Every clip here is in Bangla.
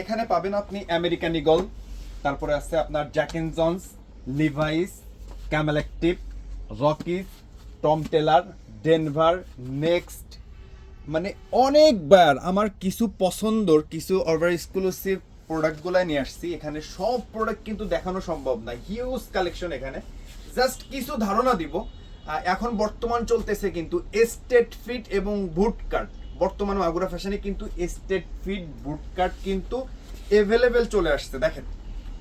এখানে পাবেন আপনি আমেরিকান ইগল তারপরে আছে আপনার Jack and Jones, Levi's Camel Active Rockies, Tom Tailor, Denver, next. মানে অনেকবার আমার কিছু পছন্দর, কিছু ওভার এক্সক্লুসিভ প্রোডাক্টগুলো নিয়ে আসছি। এখানে সব প্রোডাক্ট কিন্তু দেখানো সম্ভব না। হিউজ কালেকশন এখানে। জাস্ট কিছু ধারণা দিব। এখন বর্তমান চলতেছে কিন্তু এস্টেট ফিট এবং বুট কাট বর্তমান মাগুরা ফ্যাশনে কিন্তু এস্টেট ফিট বুটকাট কিন্তু এভেলেবেল চলে আসছে। দেখেন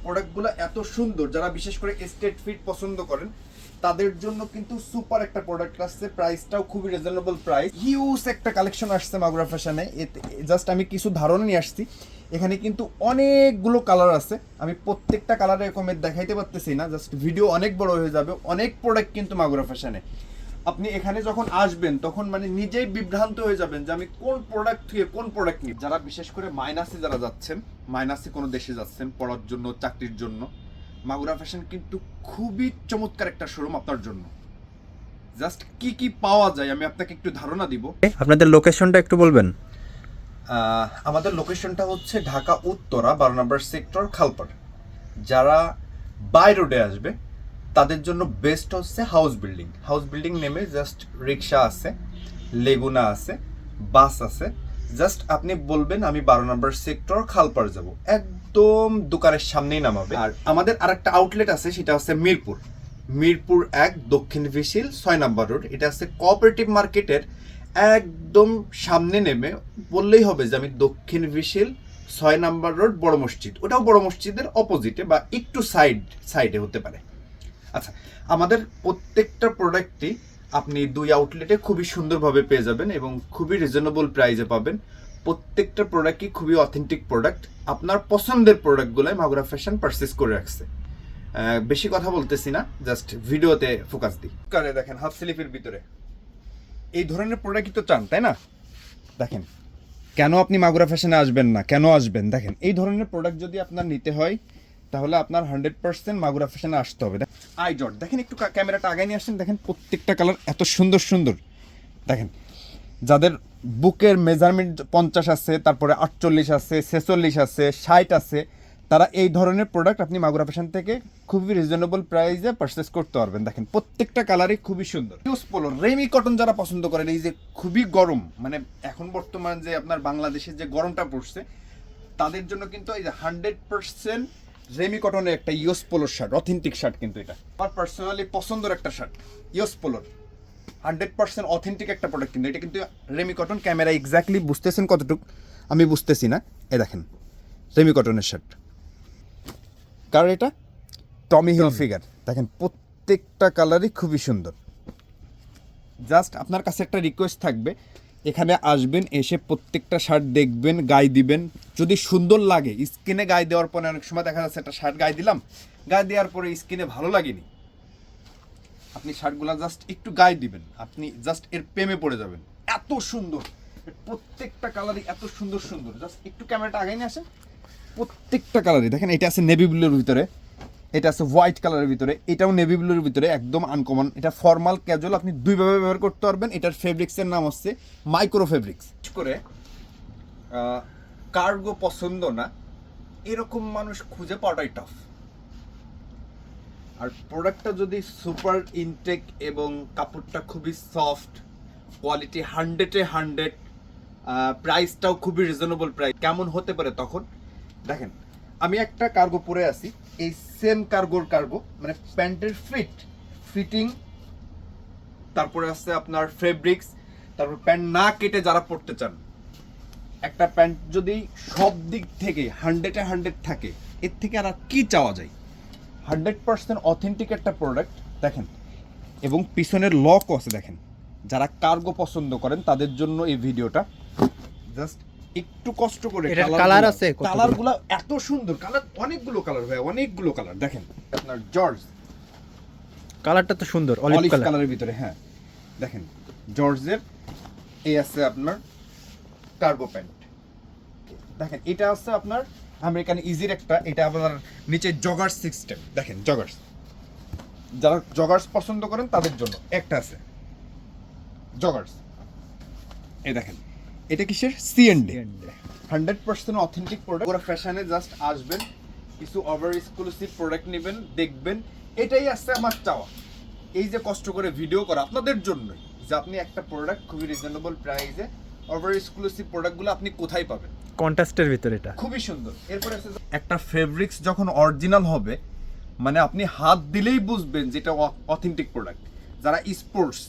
প্রোডাক্টগুলো এত সুন্দর, যারা বিশেষ করে এস্টেট ফিট পছন্দ করেন, তাদের জন্য কিন্তু সুপার একটা প্রোডাক্ট আসছে। প্রাইসটাও খুবই রিজনেবল প্রাইস হিউজ একটা কালেকশন আসছে মাগুরা ফ্যাশনে এতে জাস্ট আমি কিছু ধারণা নিয়ে আসছি। এখানে কিন্তু অনেকগুলো কালার আছে। আমি প্রত্যেকটা কালার এরকমের দেখাইতে পারতেছি না। জাস্ট ভিডিও অনেক বড় হয়ে যাবে। অনেক প্রোডাক্ট কিন্তু মাগুরা ফ্যাশনে আপনি এখানে যখন আসবেন তখন মানে নিজেই বিভ্রান্ত হয়ে যাবেন যে আমি কোন প্রোডাক্ট থেকে কোন প্রোডাক্ট নিই যারা বিশেষ করে মাইনাসে যারা যাচ্ছেন মাইনাসে কোনো দেশে যাচ্ছেন পড়ার জন্য চাকরির জন্য মাগুরা ফ্যাশন কিন্তু খুবই চমৎকার একটা শোরুম আপনার জন্য। জাস্ট কি কি পাওয়া যায় আমি আপনাকে একটু ধারণা দিব। আপনাদের লোকেশনটা একটু বলবেন। আমাদের লোকেশনটা হচ্ছে ঢাকা উত্তরা বারো নম্বর সেক্টর খালপাড়। যারা বাই রোডে আসবে তাদের জন্য বেস্ট হচ্ছে হাউস বিল্ডিং হাউস বিল্ডিং নেমে জাস্ট রিক্সা আছে লেগুনা আছে বাস আছে। জাস্ট আপনি বলবেন, আমি বারো নম্বর সেক্টর খালপাড় যাব। একদম দোকানের সামনেই নামাবে। আর আমাদের আরেকটা আউটলেট আছে, সেটা হচ্ছে মিরপুর। মিরপুর এক, দক্ষিণ ভিসিল, ছয় নম্বর রোড এটা হচ্ছে কোঅপারেটিভ মার্কেটের একদম সামনে নেমে। বললেই হবে যে আমি দক্ষিণ ভিসিল, ছয় নাম্বার রোড বড় মসজিদ। ওটাও বড় মসজিদের অপোজিটে বা একটু সাইড সাইডে হতে পারে। আচ্ছা আমাদের প্রত্যেকটা প্রোডাক্টই আপনি দুই আউটলেটে খুবই সুন্দরভাবে পেয়ে যাবেন এবং খুবই রিজনেবল প্রাইসে পাবেন। প্রত্যেকটা প্রোডাক্টই খুবই অথেন্টিক প্রোডাক্ট আপনার পছন্দের প্রোডাক্টগুলোই মাগুরা ফ্যাশন পারচেস করে রাখছে। বেশি কথা বলতেছি না জাস্ট ভিডিওতে ফোকাস দিই। কারে দেখেন হাফ স্লিপের ভিতরে। এই ধরনের প্রোডাক্টই তো চান, তাই না? দেখেন, কেন আপনি মাগুরা ফ্যাশনে আসবেন না? কেন আসবেন? দেখেন, এই ধরনের প্রোডাক্ট যদি আপনার নিতে হয় তাহলে আপনার হান্ড্রেড পার্সেন্ট মাগুরা ফ্যাশনে আসতে হবে। আই জট দেখেন একটু ক্যামেরাটা আগে নিয়ে আসেন, দেখেন প্রত্যেকটা কালার এত সুন্দর সুন্দর। দেখেন, যাদের বুকের মেজারমেন্ট পঞ্চাশ আছে, তারপরে আটচল্লিশ আছে, ছেচল্লিশ আছে, ষাট আছে, তারা এই ধরনের প্রোডাক্ট আপনি মাগুরা ফ্যাশন থেকে খুবই রিজনেবল প্রাইসে পারচেস করতে পারবেন। দেখেন, প্রত্যেকটা কালারই খুবই সুন্দর। ইউজ পোলো রেমি কটন যারা পছন্দ করেন, এই যে খুবই গরম মানে এখন বর্তমান যে আপনার বাংলাদেশের যে গরমটা পড়ছে, তাদের জন্য কিন্তু এই যে হান্ড্রেড পার্সেন্ট রেমি কটনের একটা ইউস পোলোর শার্ট অথেন্টিক শার্ট কিন্তু এটা। আমার পার্সোনালি পছন্দের একটা শার্ট ইউস পোলোর হান্ড্রেড পার্সেন্ট অথেন্টিক একটা প্রোডাক্ট কিন্তু এটা কিন্তু রেমি কটন ক্যামেরা এক্স্যাক্টলি বুঝতেছেন কতটুকু আমি বুঝতেছি না। এ দেখেন রেমি কটনের শার্ট কার এটা? টমি হিল ফিগার দেখেন প্রত্যেকটা কালারই খুবই সুন্দর। জাস্ট আপনার কাছে একটা রিকোয়েস্ট থাকবে এখানে আসবেন, এসে প্রত্যেকটা শার্ট দেখবেন, গায়ে দিবেন। যদি সুন্দর লাগে স্কিনে গায়ে দেওয়ার পরে অনেক সময় দেখা যাচ্ছে একটা শার্ট গায়ে দিলাম, গায়ে দেওয়ার পরে স্কিনে ভালো লাগেনি। আপনি শার্টগুলো জাস্ট একটু গায়ে দিবেন, আপনি জাস্ট এর প্রেমে পড়ে যাবেন। এত সুন্দর প্রত্যেকটা কালারই এত সুন্দর সুন্দর। জাস্ট একটু ক্যামেরাটা আগে নিয়ে আসেন। প্রত্যেকটা কালারই দেখেন এটা আছে নেভি ব্লুর ভিতরে। এটা আছে হোয়াইট কালারের ভিতরে, এটাও নেভি ব্লুর ভিতরে, একদম আনকমন এটা ফর্মাল ক্যাজুয়াল আপনি দুইভাবে ব্যবহার করতে পারবেন। এটার ফেব্রিক্সের নাম হচ্ছে মাইক্রো ফেব্রিক্স করে কার্গো পছন্দ না, এরকম মানুষ খুঁজে পাওয়াটাই টাফ আর প্রোডাক্টটা যদি সুপার ইনটেক এবং কাপড়টা খুবই সফট কোয়ালিটি হান্ড্রেডে হান্ড্রেড প্রাইসটাও খুবই রিজনেবল প্রাইস কেমন হতে পারে তখন? দেখেন আমি একটা কার্গো পরে আছি, এই সেম কার্গোর কার্গো মানে প্যান্টের ফিট ফিটিং তারপরে আছে আপনার ফেব্রিক্স তারপর প্যান্ট না কেটে যারা পরতে চান, একটা প্যান্ট যদি সব দিক থেকে হান্ড্রেডে হান্ড্রেড থাকে, এর থেকে আর কি চাওয়া যায়? হান্ড্রেড পার্সেন্ট অথেন্টিক একটা প্রোডাক্ট দেখেন, এবং পিছনের লকও আছে, দেখেন, যারা কার্গো পছন্দ করেন, তাদের জন্য এই ভিডিওটা জাস্ট একটু কষ্ট করে colour আছে? কালারগুলো এত সুন্দর কালার অনেকগুলো কালার ভাই অনেকগুলো কালার দেখেন আপনার জর্জ। কালারটা তো সুন্দর অলিভ অলিভ কালারের ভিতরে হ্যাঁ। দেখেন জর্জের এই আছে আপনার কার্গো প্যান্ট দেখেন এটা আছে আপনার আমেরিকান ইজির একটা এটা আপনার নিচে জগার্স সিস্টেম দেখেন জগার্স যারা জগার্স পছন্দ করেন তাদের জন্য একটা আছে। জগার্স এই দেখেন এটা কিসের? CND hundred percent authentic product ওরা ফ্যাশনে জাস্ট আসবেন কিছু ওভার এক্সক্লুসিভ প্রোডাক্ট নেবেন দেখবেন এটাই আসছে আমার চাওয়া। এই যে কষ্ট করে ভিডিও করা আপনাদের জন্যই যে আপনি একটা প্রোডাক্ট খুবই রিজনেবল প্রাইসে ওভার এক্সক্লুসিভ প্রোডাক্টগুলো আপনি কোথায় পাবেন। কন্ট্রাস্টের ভিতরে এটা। খুবই সুন্দর। এরপরে আছে একটা ফেব্রিক্স যখন অরিজিনাল হবে মানে আপনি হাত দিলেই বুঝবেন যেটা অথেন্টিক প্রোডাক্ট যারা স্পোর্টস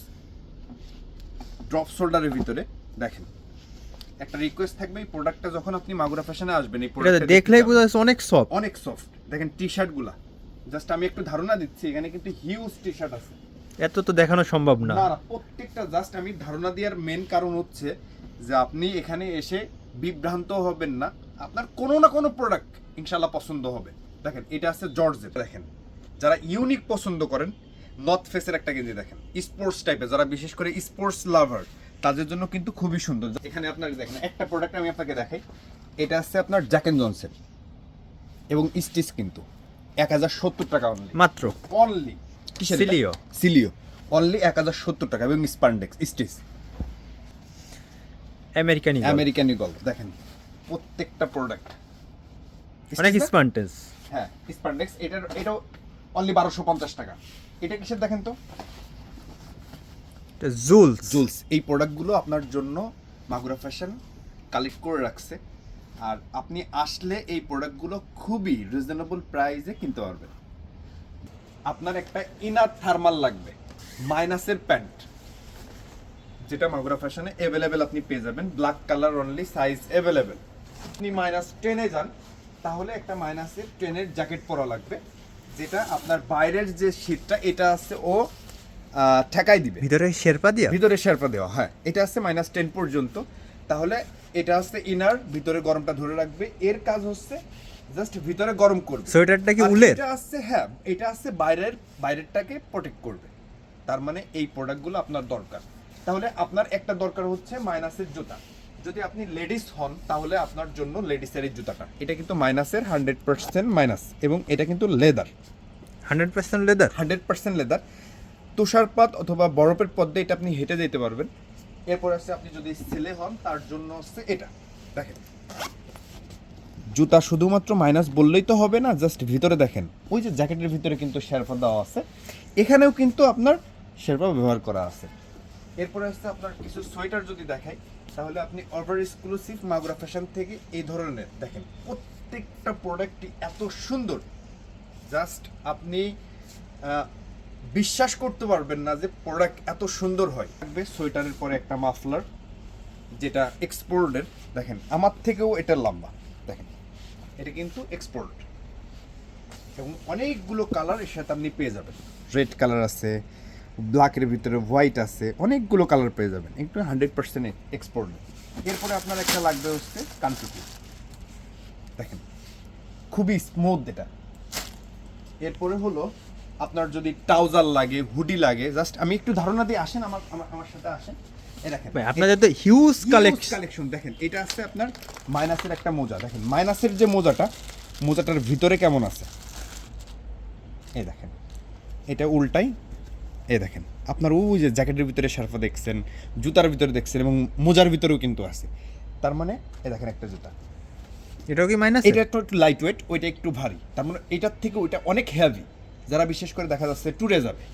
ড্রপ শোল্ডারের ভিতরে দেখেন। একটা রিকোয়েস্ট থাকবে এই প্রোডাক্টটা যখন আপনি মাগুরা ফ্যাশনে আসবেন এই প্রোডাক্টটা দেখলেই বোঝা যাচ্ছে অনেক সফট অনেক সফট দেখেন টি শার্টগুলা। জাস্ট আমি একটু ধারণা দিচ্ছি এখানে কিন্তু হিউজ টি শার্ট আছে। এত তো দেখানো সম্ভব না। না না প্রত্যেকটা জাস্ট আমি ধারণা দেওয়ার মেন কারণ হচ্ছে যে আপনি এখানে এসে বিভ্রান্ত হবেন না। আপনার কোনো না কোনো প্রোডাক্ট ইনশাল্লাহ পছন্দ হবে। দেখেন এটা আছে জর্জের দেখেন। যারা ইউনিক পছন্দ করেন নর্থ ফেসের একটা গেঞ্জি দেখেন। স্পোর্টস টাইপের যারা বিশেষ করে স্পোর্টস লাভার তাদের জন্য কিন্তু খুবই সুন্দর। এখানে আপনার দেখেন একটা প্রোডাক্ট আমি আপনাকে দেখাই এটা আছে আপনার জ্যাকেন জনসের এবং স্টিচ কিন্তু। এক হাজার সত্তর টাকা অনলি মাত্র? অনলি কিসের সিলিও। সিলিও অনলি এক হাজার সত্তর টাকা এবং spandex stitch American American Eagle দেখেন। প্রত্যেকটা প্রোডাক্ট অনেক স্পান্টেজ হ্যাঁ স্পান্ডেক্স এটার এটাও অনলি বারোশো পঞ্চাশ টাকা। এটা কিসের দেখেন তো? জুলস জুলস এই প্রোডাক্টগুলো আপনার জন্য মাগুরা ফ্যাশন কালেক্ট করে রাখছে। আর আপনি আসলে এই প্রোডাক্টগুলো খুবই রিজনেবল প্রাইসে কিনতে পারবেন। আপনার একটা ইনার থার্মাল লাগবে মাইনাসের প্যান্ট যেটা মাগুরা ফ্যাশনে অ্যাভেলেবেল আপনি পেয়ে যাবেন। Black colour only size available আপনি মাইনাস টেনে যান, তাহলে একটা মাইনাসের টেনের জ্যাকেট পরা লাগবে, যেটা আপনার বাইরের যে শীতটা এটা আছে ও ঠেকাই দিবে। ভিতরে শেরপা দিয়া? ভিতরে শেরপা দেওয়া হ্যাঁ। এটা আছে মাইনাস টেন পর্যন্ত। তাহলে এটা হচ্ছে ইনার ভিতরে গরমটা ধরে রাখবে। এর কাজ হচ্ছে জাস্ট ভিতরে গরম করবে। সোয়েটারটা কি উলের? এটা আছে হ্যাঁ এটা আছে বাইরের বাইরেরটাকে প্রোটেক্ট করবে। তার মানে এই প্রোডাক্টগুলো আপনার দরকার। তাহলে আপনার একটা দরকার হচ্ছে মাইনাসের জুতা। যদি আপনি লেডিস হন তাহলে আপনার জন্য লেডিসের এই জুতাটা। এটা কিন্তু মাইনাসের হান্ড্রেড পার্সেন্ট মাইনাস এবং এটা কিন্তু leather hundred percent leather hundred percent leather তুষারপাত অথবা বরফের পদ্মে এটা আপনি হেঁটে যেতে পারবেন। এরপর আছে আপনি যদি ছেলে হন, তার জন্য হচ্ছে এটা। দেখেন। জুতা শুধুমাত্র মাইনাস বললেই তো হবে না জাস্ট ভিতরে দেখেন। ওই যে জ্যাকেটের ভিতরে কিন্তু শেরপা দেওয়া আছে। এখানেও কিন্তু আপনার শেরপা ব্যবহার করা আছে। এরপরে হচ্ছে আপনার কিছু সোয়েটার যদি দেখাই, তাহলে আপনি ওভার এক্সক্লুসিভ মাগুরা ফ্যাশন থেকে এই ধরনের, দেখেন, প্রত্যেকটা প্রোডাক্টটি এত সুন্দর। জাস্ট আপনি বিশ্বাস করতে পারবেন না যে প্রোডাক্ট এত সুন্দর হয়। থাকবে সোয়েটারের পরে একটা মাফলার যেটা এক্সপোর্টের দেখেন, আমার থেকেও এটা লম্বা, দেখেন, এটা কিন্তু এক্সপোর্ট এবং অনেকগুলো কালারের সাথে আপনি পেয়ে যাবেন। রেড কালার আছে ব্ল্যাকের ভিতরে হোয়াইট আছে, অনেকগুলো কালার পেয়ে যাবেন, একটু হান্ড্রেড পার্সেন্ট এক্সপোর্ট এরপরে আপনার একটা লাগবে হচ্ছে কানটুপি দেখেন, খুবই স্মুথ এটা। এরপরে হলো আপনার যদি ট্রাউজার লাগে হুডি লাগে জাস্ট আমি একটু ধারণা দিয়ে আসেন আমার আমার- আমার সাথে আসেন। এ দেখেন ভাই আপনাদের তো হিউজ কালেকশন কালেকশন দেখেন এটা আছে আপনার মাইনাসের একটা মোজা দেখেন মাইনাসের যে মোজাটা মোজাটার ভিতরে কেমন আছে? এই দেখেন এটা উল্টাই এই দেখেন আপনার ওই যে জ্যাকেটের ভিতরে শার্ফা দেখছেন জুতার ভিতরে দেখছেন এবং মোজার ভিতরেও কিন্তু আছে। তার মানে এই দেখেন একটা জুতা। এটাও কি মাইনাস এটা একটু লাইট ওয়েট ওইটা একটু ভারী। তার মানে এটার থেকে ওইটা অনেক হেভি যারা বিশেষ করে দেখা যাচ্ছে ট্যুরে যাবে।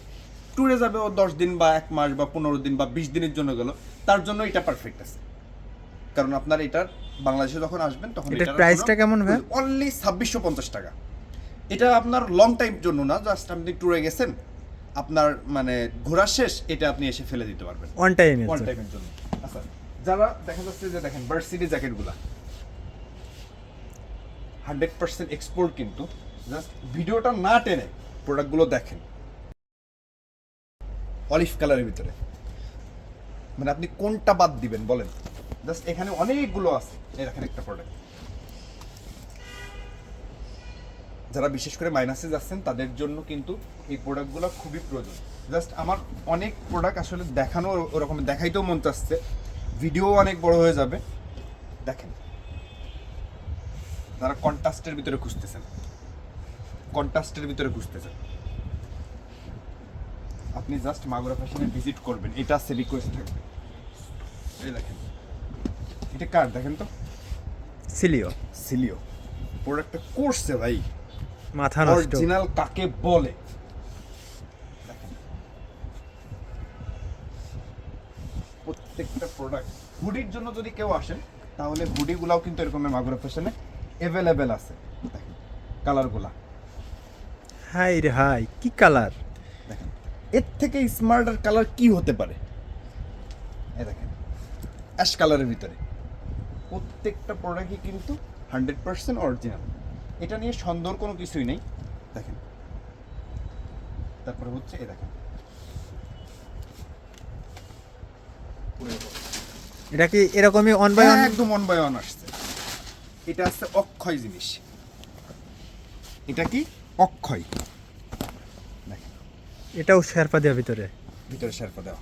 ট্যুরে যাবে ও দশ দিন বা এক মাস বা পনেরো দিন বা বিশ দিনের জন্য গেল তার জন্য এটা পারফেক্ট আছে। কারণ আপনার এটার বাংলাদেশে যখন আসবেন তখন এটার প্রাইসটা কেমন ভাই? অনলি ছাব্বিশশো পঞ্চাশ টাকা। এটা আপনার লং টাইম জন্য না জাস্ট আপনি ট্যুরে গেছেন আপনার মানে ঘোরা শেষ এটা আপনি এসে ফেলে দিতে পারবেন। ওয়ান টাইম ওয়ান টাইমের জন্য। আচ্ছা যারা দেখা যাচ্ছে যে দেখেন ভার্সিটি জ্যাকেটগুলা হান্ড্রেড পার্সেন্ট এক্সপোর্ট কিন্তু জাস্ট ভিডিওটা না টেনে প্রোডাক্টগুলো দেখেন। অলিভ কালারের ভিতরে। মানে আপনি কোনটা বাদ দিবেন বলেন। জাস্ট এখানে অনেকগুলো আছে। এই দেখেন একটা প্রোডাক্ট যারা বিশেষ করে মাইনাসে যাচ্ছেন, তাদের জন্য কিন্তু এই প্রোডাক্টগুলো খুবই প্রয়োজন। জাস্ট আমার অনেক প্রোডাক্ট আসলে দেখানো ওরকম, দেখাইতেও মন চাচ্ছে। ভিডিও অনেক বড় হয়ে যাবে। দেখেন। তারা কন্ট্রাস্টের ভিতরে খুঁজতেছেন। কন্ট্রাস্টের ভিতরে খুঁজতেছেন আপনি জাস্ট মাগুরা ফ্যাশনে ভিজিট করবেন। এটা আছে রিকোয়েস্ট থাকবে। এই দেখেন। এটা কার? দেখেন তো। সিলিও। সিলিও। প্রোডাক্টটা করছে ভাই। মাথা নষ্ট। অরিজিনাল কাকে বলে? প্রত্যেকটা প্রোডাক্ট হুডির জন্য যদি কেউ আসেন তাহলে হুডিগুলাও কিন্তু এরকম মাগুরা ফ্যাশনে অ্যাভেলেবেল আছে। কালারগুলা হাই রে হাই কি কালার? দেখেন এর থেকে স্মার্টার কালার কি হতে পারে? এ দেখেন অ্যাশ কালারের ভিতরে। প্রত্যেকটা প্রোডাক্টই কিন্তু হান্ড্রেড পার্সেন্ট অরিজিনাল এটা নিয়ে সন্দেহ কোনো কিছুই নেই। দেখেন তারপরে হচ্ছে এ দেখেন। এটা কি এরকমই অন বাই অন একদম ওয়ান বাই ওয়ান আসছে। এটা আছে অক্ষয় জিনিস। এটা কি? অক্ষয়। এটাও শেরপা দেওয়া ভিতরে। ভিতরে শেরপা দেওয়া।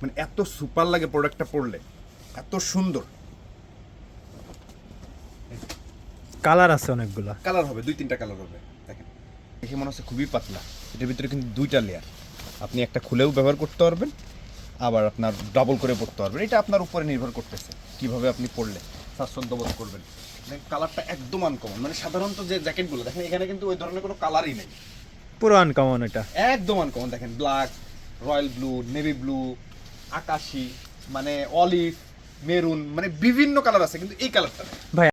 মানে এত সুপার লাগে প্রোডাক্টটা পড়লে এত সুন্দর। কালার আছে অনেকগুলা। কালার হবে দুই তিনটা কালার হবে। দেখেন। দেখে মনে হচ্ছে খুবই পাতলা। এটার ভিতরে কিন্তু দুইটা লেয়ার আপনি একটা খুলেও ব্যবহার করতে পারবেন আবার আপনার ডাবল করে পড়তে পারবেন। এটা আপনার উপরে নির্ভর করতেছে কীভাবে আপনি পড়লে স্বাচ্ছন্দ্য বোধ করবেন। কালারটা একদম আনকমন মানে সাধারণত যে জ্যাকেটগুলো দেখেন এখানে কিন্তু ওই ধরনের কোনো কালারই নেই। পুরো আনকমন এটা। একদম আনকমন দেখেন black royal blue navy blue আকাশি মানে অলিভ মেরুন মানে বিভিন্ন কালার আছে কিন্তু এই কালারটা। ভাই